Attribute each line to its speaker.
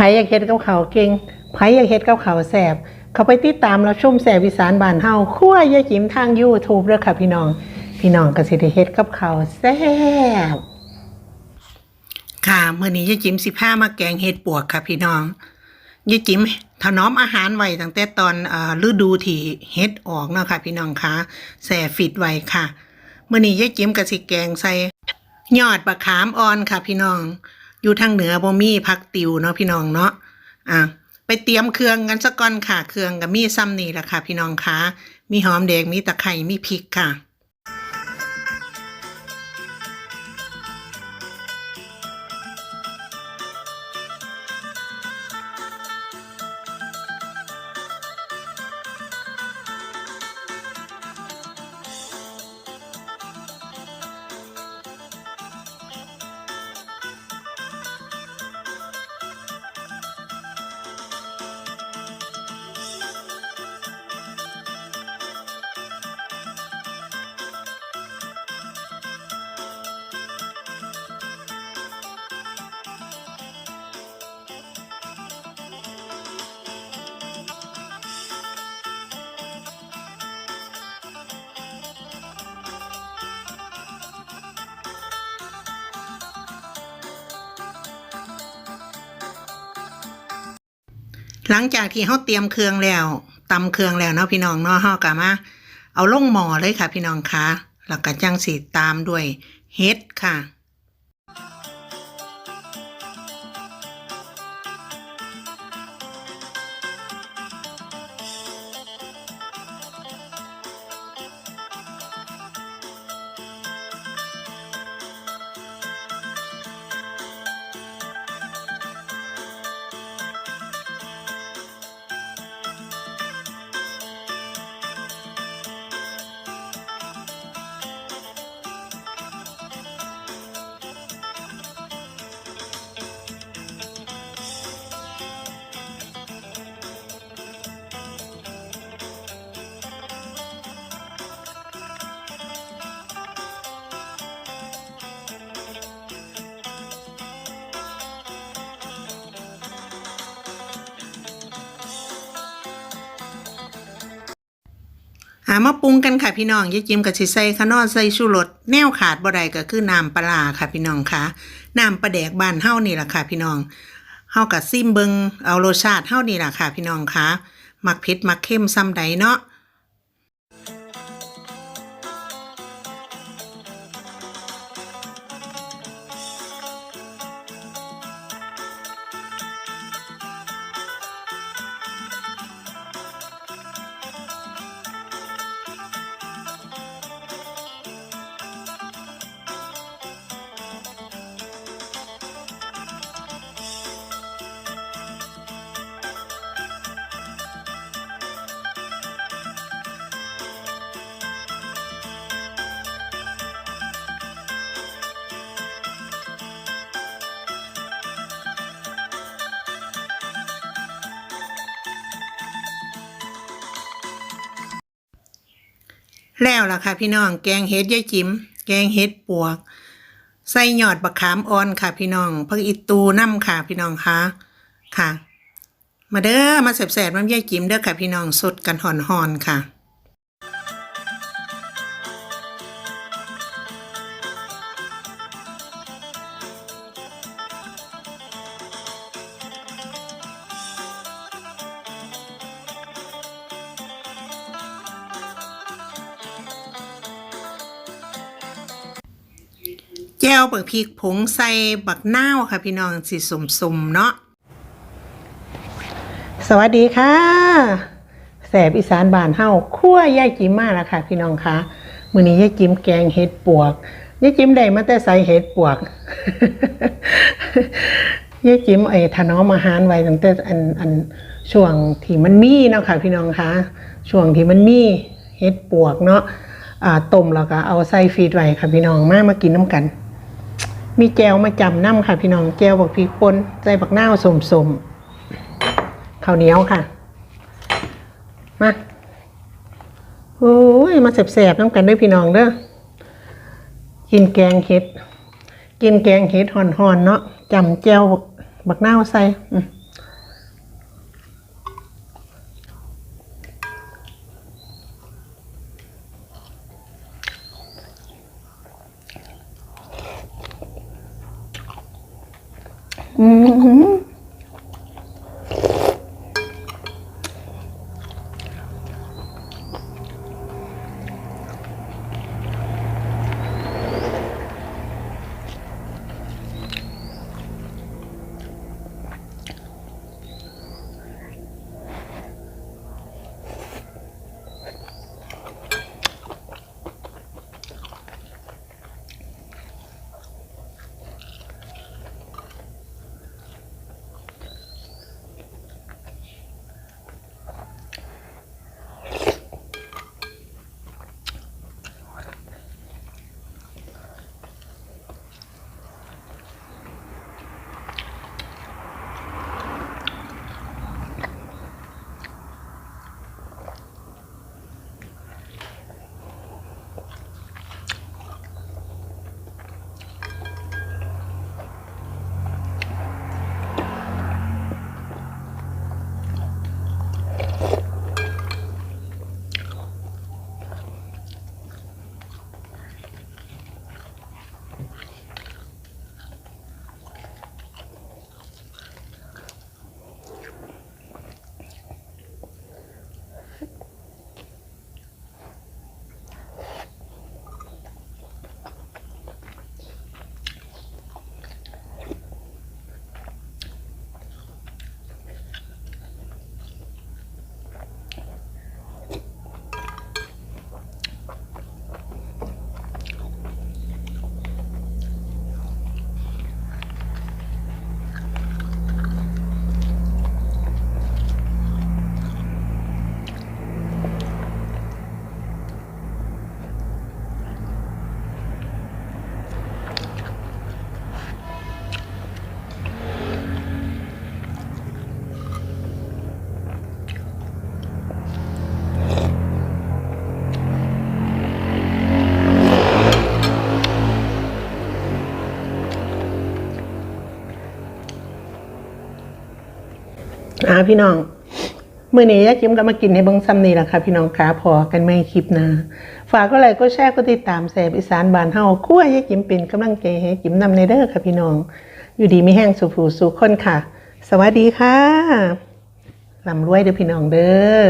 Speaker 1: ไผอยากเฮ็ดกับเขาวเก่งไผอยากเฮ็ดกับเขาวแสบเขาไปติดตามเราชมแสบอีสานบานเฮาคั่วยายจิมทาง YouTube เด้อค่ะพี่น้อง พี่น้องก็สิได้เฮ็ดกับเขาวแซ่บค่ะมื้อนี้ยายจิมสิพามาแกงเฮ็ดปวกค่ะพี่น้องยายจิมถนอมอาหารไว้ตั้งแต่ตอนฤดูที่เฮ็ดออกเนาะค่ะพี่น้องคะแส่ฟิตไว้ค่ะมื้อนี้ยายจิมก็สิแกงใส่ยอดบะขามอ่อนค่ะพี่น้อง อยู่ทางเหนือบ่มีพักติวเนาะพี่น้องเนาะอะไปเตรียมเครื่องกันสักก่อนค่ะ เครื่องกับมีซ้ำนี่แหละค่ะ พี่น้องคะมีหอมแดงมีตะไคร้มีพริกค่ะ หลังจากที่เขาเตรียมเครื่องแล้วตำเครื่องแล้วเนาะพี่น้องเนาะเฮากะมาเอาลงหม้อเลยค่ะ พี่น้องคะแล้วก็จังสีตามด้วยเฮ็ดค่ะ หามาปรุงกันค่ะพี่น้องยายจิมกับชิใส่ขนอใส่ชูรสแนวขาดบ่ได้ก็คือน้ำปลาค่ะพี่น้องค่ะน้ำปลาแดกบ้านเฮานี่แหละค่ะพี่น้องเฮากับซิมเบิงเอารสชาติเฮานี่แหละค่ะพี่น้องค่ะมักเผ็ดมักเข้มซ้ำใดเนาะ แล้วล่ะค่ะพี่น้องแกงเห็ดยายจิม แกงเห็ดปวก ใส่หยอดบักขามอ่อนค่ะ พี่น้องผักอิตูน้ำค่ะพี่น้องคะค่ะ มาเด้อมาแสบๆน้ำยายจิมเด้อค่ะพี่น้องสดกันหอนๆค่ะ แจ้วบักพริกผงใส่บักนาวค่ะพี่น้องสิสมๆเนาะสวัสดีค่ะแสบอีสานบานเฮาคั่วยายจิมมาแล้วค่ะ พี่น้องคะมื้อนี้ยายจิมแกงเห็ดปวกยายจิมได้มาแต่ใส่เห็ดปวกยายจิมไอ้ถนอมอาหารไว้ตั้งแต่อันอันช่วงที่มันมีเนาะค่ะ พี่น้องคะช่วงที่มันมีเห็ดปวกเนาะอ่าต้มแล้วก็เอาใส่ฟีดไว้ค่ะพี่น้องมามากินน้ำกัน มีแจวมาจำน้ำค่ะ พี่น้องแจวบักพริกป่นใส่บักนาวสมๆข้าวเหนียวค่ะ มาโอ้ยมาแสบๆน้ำกันด้วยพี่น้องเด้อกินแกงเห็ด กินแกงเห็ดห่อนๆเนาะจำแจวบักนาใส่ อื มอืมอ่าพี่น้องมื่อนี้ยายจิ้มก็มากินในเบิ้งซ้ำนี่แหละค่ะพี่น้องขาพอกันไม่คลิปนะฝากก็ไลค์ก็แชร์ก็ติดตามแสบอีสานบานเฮาคั่วยายจิ้มเป็นกำลังใจให้จิ้มนำในเด้อค่ะพี่น้อง อยู่ดีไม่แห้งสุผูสุขคนค่ะ สวัสดีค่ะลำรวยเด้อพี่น้องเด้อ